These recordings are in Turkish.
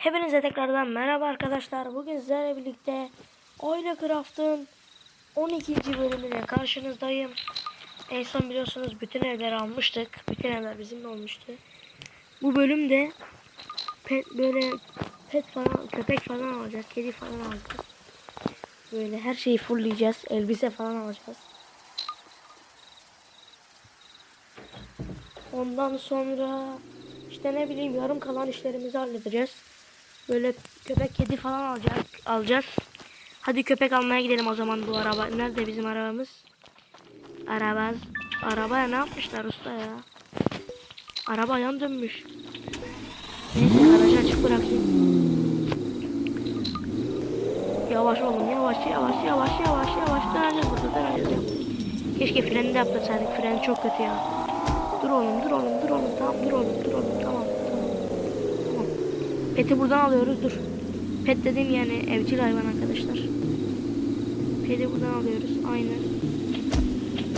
Hepinize tekrardan merhaba arkadaşlar. Bugün sizlerle birlikte Oyla Craft'ın 12. bölümüne karşınızdayım. En son biliyorsunuz bütün evleri almıştık. Bütün evler bizimle olmuştu. Bu bölümde pet böyle pet falan, köpek falan alacağız, kedi falan alacağız. Böyle her şeyi fullleyeceğiz. Elbise falan alacağız. Ondan sonra işte ne bileyim yarım kalan işlerimizi halledeceğiz. Böyle köpek kedi falan alacak, alacağız. Hadi köpek almaya gidelim o zaman bu araba. Nerede bizim arabamız? Araba, arabaya ne yapmışlar usta ya? Araba yan dönmüş. Neyse garajı açık bırakayım. Yavaş oğlum yavaş yavaş yavaş yavaş yavaş döneceğiz burada döneceğiz. Keşke freni de yaptırsaydık. Freni çok kötü ya. Dur oğlum dur oğlum dur oğlum tamam dur oğlum dur oğlum. Tamam. Peti buradan alıyoruz dur. Pet dediğim yani evcil hayvan arkadaşlar. Peti buradan alıyoruz aynen.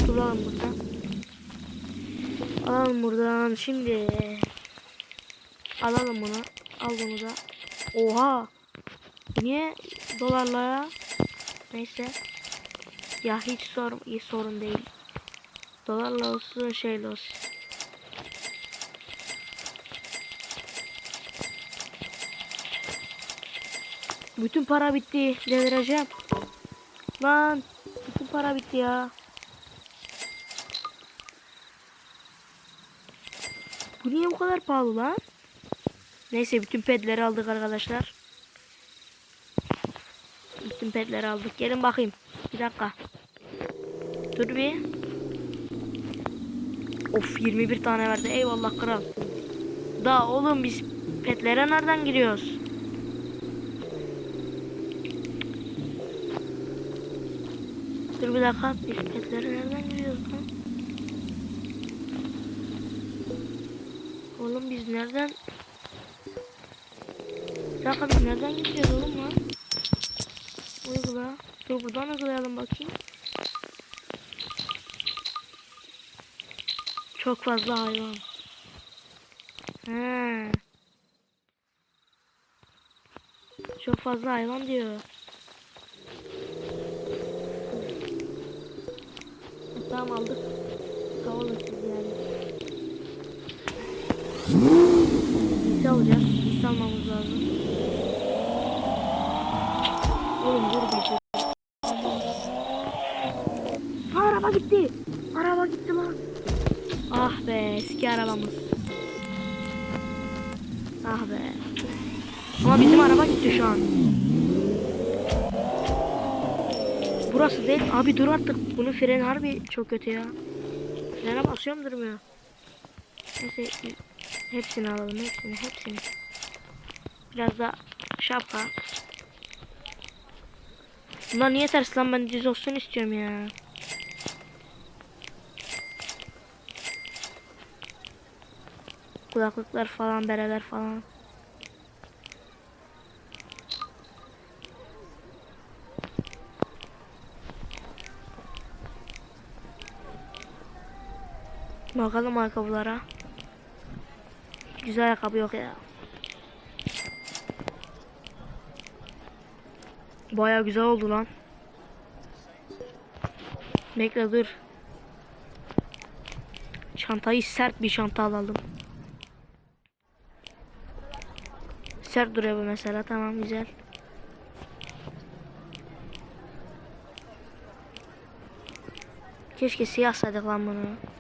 Duralım burada. Alalım buradan şimdi. Alalım bunu. Al bunu da. Oha. Niye dolarla ya? Neyse. Ya hiç sorun, hiç sorun değil. Dolarla olsun şeyle olsun. Bütün para bitti. Delireceğim. Lan. Bütün para bitti ya. Bu niye bu kadar pahalı lan? Neyse bütün pedleri aldık arkadaşlar. Bütün pedleri aldık. Gelin bakayım. Bir dakika. Dur bir. Of 21 tane verdi. Eyvallah kral. Da oğlum biz petlere nereden giriyoruz? Dur bir dakika. Biz petlere nereden giriyoruz lan? Oğlum biz nereden? Bir dakika biz nereden gideceğiz oğlum lan? Uygula. Dur buradan uygulayalım bakayım. Çok fazla hayvan. He. Çok fazla hayvan diyor. Tamam aldık. Kavalasız yani. Biz alacağız. Biz almamız lazım. Oğlum dur bir. Ha, araba gitti. Araba gitti lan. Ah be eski arabamız. Ah be. Ama bizim araba gitti şu an. Burası değil. Abi dur artık. Bunun freni harbi çok kötü ya. Frene basıyorum durmuyor. Neyse hepsini alalım hepsini hepsini. Biraz da şapka. Bunlar niye ters lan ben düz olsun istiyorum ya. Kulaklıklar falan, bereler falan. Bakalım ayakkabılara. Güzel ayakkabı yok ya. Baya güzel oldu lan. Bekle dur. Çantayı sert bir çanta alalım. Sert duruyor bu mesela. Tamam güzel. Keşke siyah saydık lan bunu.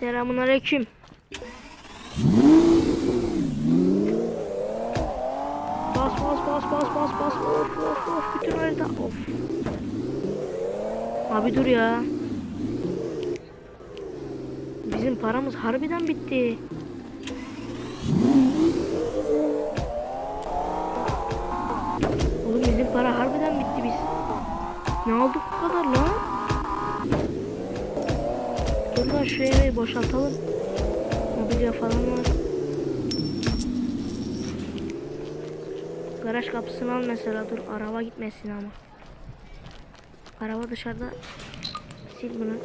Selamun aleyküm. Bas bas bas bas bas bas of of of bütün harita of. Abi dur ya. Bizim paramız harbiden bitti. Oğlum bizim para Ne aldık bu kadar lan? Şu boşaltalım. Mobilya falan var. Garaj kapısını al mesela dur araba gitmesin ama. Araba dışarıda. Sil bunu.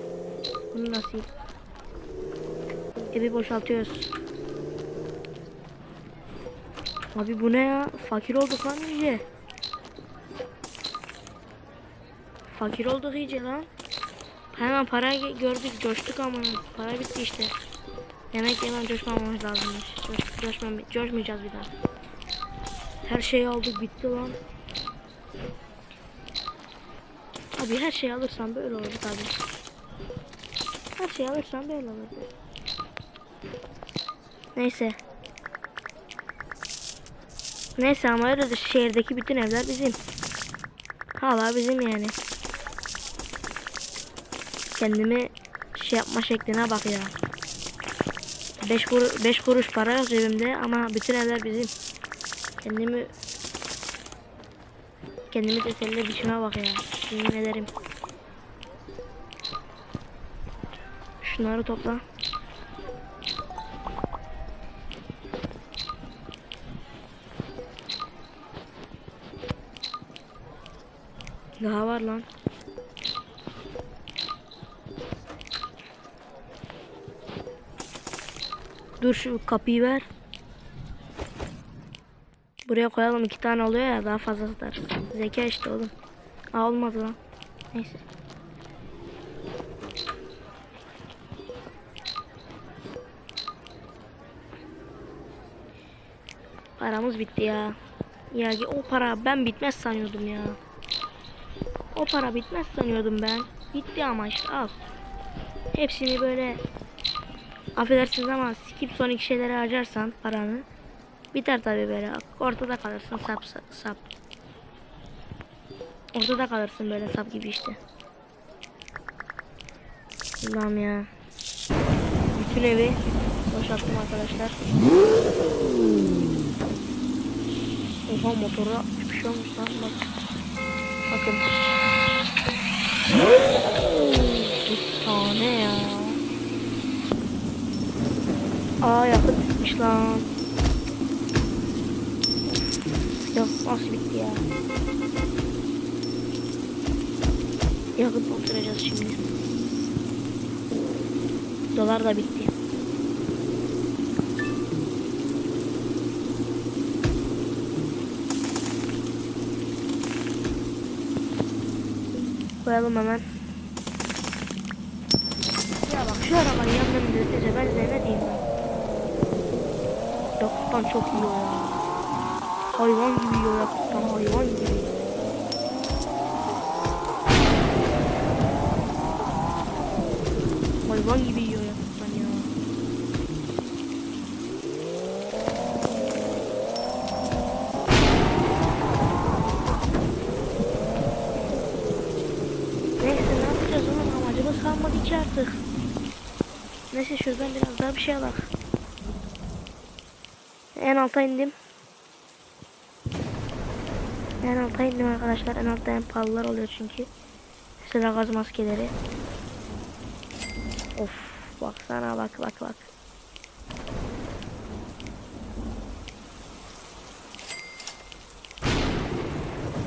Bunu da sil. Evi boşaltıyoruz. Abi bu ne ya? Fakir olduk lan iyice. Fakir olduk iyice lan. Hemen para gördük coştuk ama para bitti işte. Demek ki hemen coşmamamız lazımmış. Coş, coşmam, coşmayacağız bir daha. Her şeyi aldık bitti lan. Abi her şeyi alırsan böyle olur tabi. Her şeyi alırsan böyle olur. Neyse. Neyse ama öyle de şehirdeki bütün evler bizim. Hala bizim yani. Kendimi şey yapma şekline bak ya. 5 kur 5 kuruş para yok cebimde ama bütün evler bizim. Kendimi kendimi teselli biçime bak ya. Yemin ederim. Şunları topla. Daha var lan. Dur şu kapıyı ver. Buraya koyalım iki tane oluyor ya daha fazla satarız. Zeka işte oğlum. Aa olmadı lan. Neyse. Paramız bitti ya. Ya o para ben bitmez sanıyordum ya. O para bitmez sanıyordum ben. Bitti ama işte al. Hepsini böyle affedersiniz ama skip son iki şeylere harcarsan paranı biter tabi böyle. Ortada kalırsın sap sap. Ortada kalırsın böyle sap gibi işte. Allah'ım ya. Bütün evi boşalttım arkadaşlar. Oha motora bir şey olmuş lan bak. Bakın. Bir tane ya. Aa yakıt bitmiş lan. Yok nasıl bitti ya. Yakıt dolduracağız şimdi. Dolar da bitti. Koyalım hemen. Ya bak şu arabanın yanına müddetçe ben size ne diyeyim. Yakuttan çok iyi o ya. Hayvan gibi yiyor yakuttan hayvan gibi. Hayvan gibi yiyor yakuttan ya. Neyse ne yapacağız oğlum amacımız kalmadı ki artık. Neyse şuradan biraz daha bir şey alalım. En alta indim. En alta indim arkadaşlar. En altta en pahalılar oluyor çünkü. Mesela gaz maskeleri. Of baksana bak bak bak.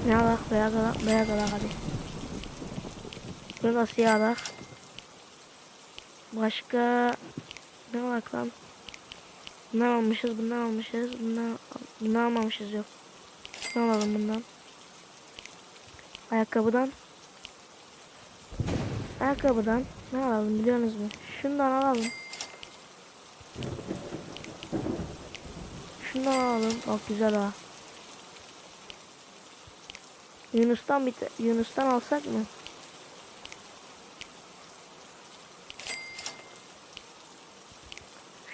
Ne alak beyaz alak beyaz alak hadi. Bunu da siyah alak. Başka ne alak lan? Bundan almışız, bundan almışız, bundan bundan almamışız yok. Ne alalım bundan? Ayakkabıdan. Ayakkabıdan ne alalım biliyorsunuz mu? Şundan alalım. Şundan alalım. Bak güzel ha. Yunus'tan bir ta- Yunus'tan alsak mı?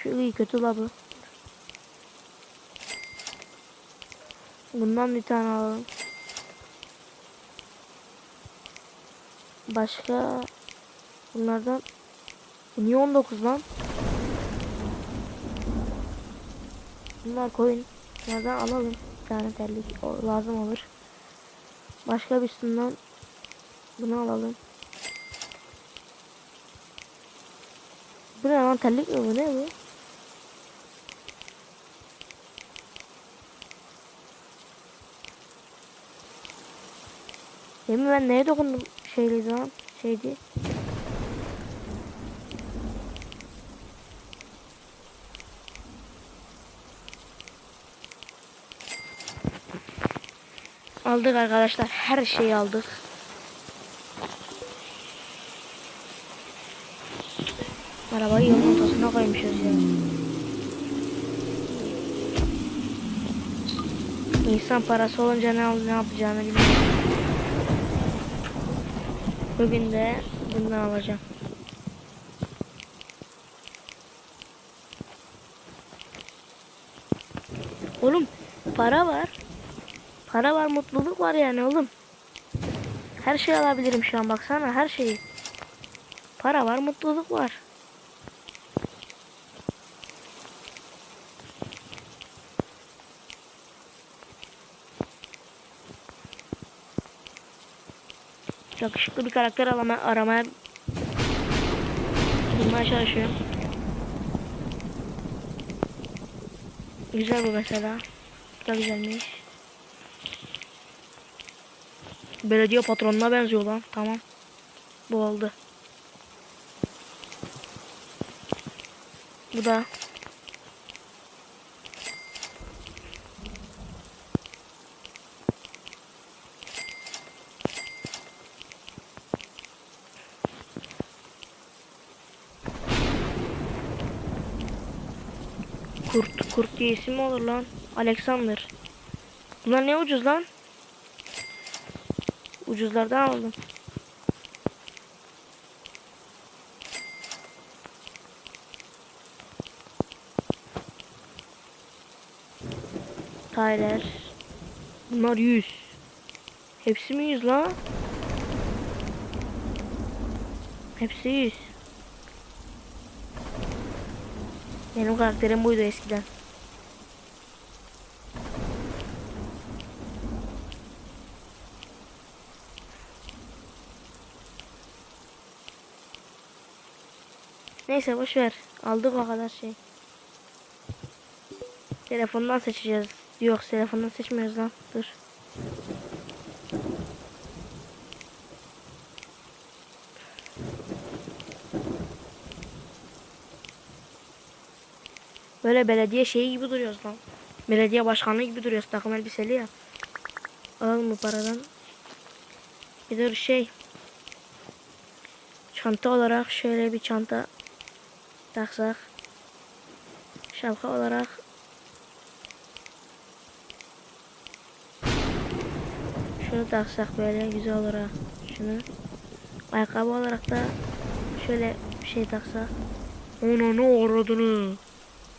Şu iyi kötü la. Bundan bir tane alalım. Başka bunlardan Bu niye 19 lan? Bunlar koyun. Bunlardan alalım. Bir tane terlik o lazım olur. Başka bir üstünden Bunu alalım. Bu ne lan terlik mi bu ne bu? Demin ben neye dokundum şeyliydi lan şeydi. Aldık arkadaşlar her şeyi aldık. Arabayı yolun ortasına koymuşuz ya. İnsan parası olunca ne, ne yapacağını bilmiyor. Bugün de bundan alacağım. Oğlum para var. Para var mutluluk var yani oğlum. Her şeyi alabilirim şu an baksana her şeyi. Para var mutluluk var. Yakışıklı bir karakter arama, aramaya bulmaya çalışıyorum. Güzel bu mesela. Da güzelmiş. Belediye patronuna benziyor lan. Tamam. Bu oldu. Bu da. Diye isim olur lan? Alexander. Bunlar ne ucuz lan? Ucuzlardan aldım. Tyler. Bunlar 100. Hepsi mi 100 lan? Hepsi 100. Benim karakterim buydu eskiden. Neyse boş ver. Aldık o kadar şey. Telefondan seçeceğiz. Yok telefondan seçmiyoruz lan. Dur. Böyle belediye şeyi gibi duruyoruz lan. Belediye başkanlığı gibi duruyoruz takım elbiseli ya. Alalım bu paradan. Bir de şey. Çanta olarak şöyle bir çanta taksak. Şapka olarak şunu taksak böyle güzel olarak şunu. Ayakkabı olarak da şöyle bir şey taksak. Ona ne aradığını.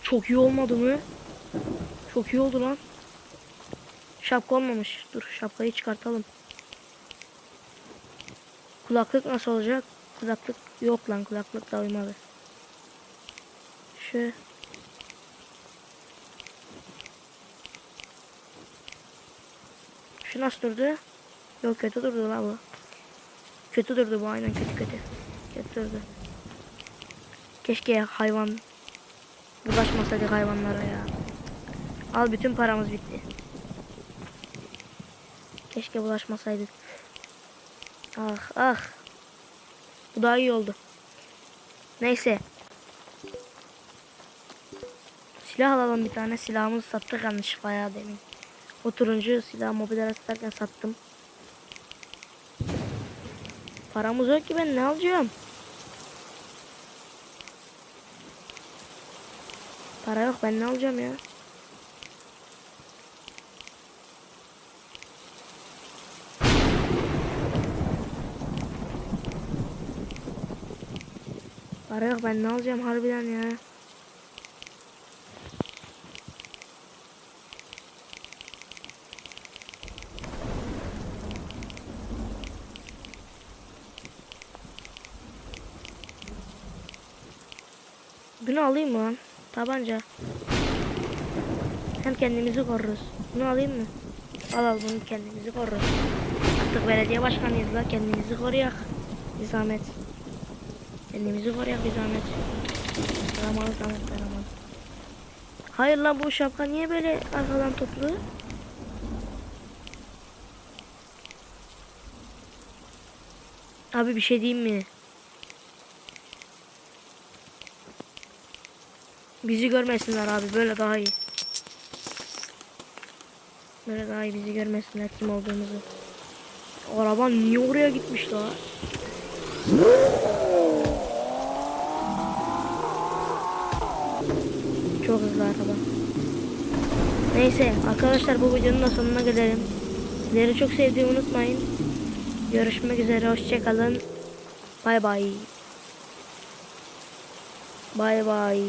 Çok iyi olmadı mı? Çok iyi oldu lan. Şapka olmamış. Dur şapkayı çıkartalım. Kulaklık nasıl olacak? Kulaklık yok lan kulaklık da uymadı. Şu Şu nasıl durdu? Yok kötü durdu la bu. Kötü durdu bu aynen kötü kötü. Kötü durdu. Keşke hayvan bulaşmasaydık hayvanlara ya. Al bütün paramız bitti. Keşke bulaşmasaydık. Ah ah. Bu daha iyi oldu. Neyse. Silah alalım bir tane. Silahımızı sattık yanlışlıkla ya demin. O turuncu silah mobilya satarken sattım. Paramız yok ki ben ne alacağım? Para yok ben ne alacağım ya? Para yok ben ne alacağım harbiden ya? Alayım mı lan? Tabanca. Hem kendimizi koruruz. Bunu alayım mı? Al al bunu kendimizi koruruz. Artık belediye başkanıyız la kendimizi koruyak. Bir zahmet. Kendimizi koruyak bir zahmet. Ramazan zahmet Ramazan. Hayır lan bu şapka niye böyle arkadan toplu? Abi bir şey diyeyim mi? Bizi görmesinler abi böyle daha iyi. Böyle daha iyi bizi görmesinler kim olduğumuzu. Araban niye oraya gitmiş la? Çok hızlı araba. Neyse arkadaşlar bu videonun da sonuna gelelim. Sizleri çok sevdiğimi unutmayın. Görüşmek üzere hoşçakalın. Bay bay. Bay bay.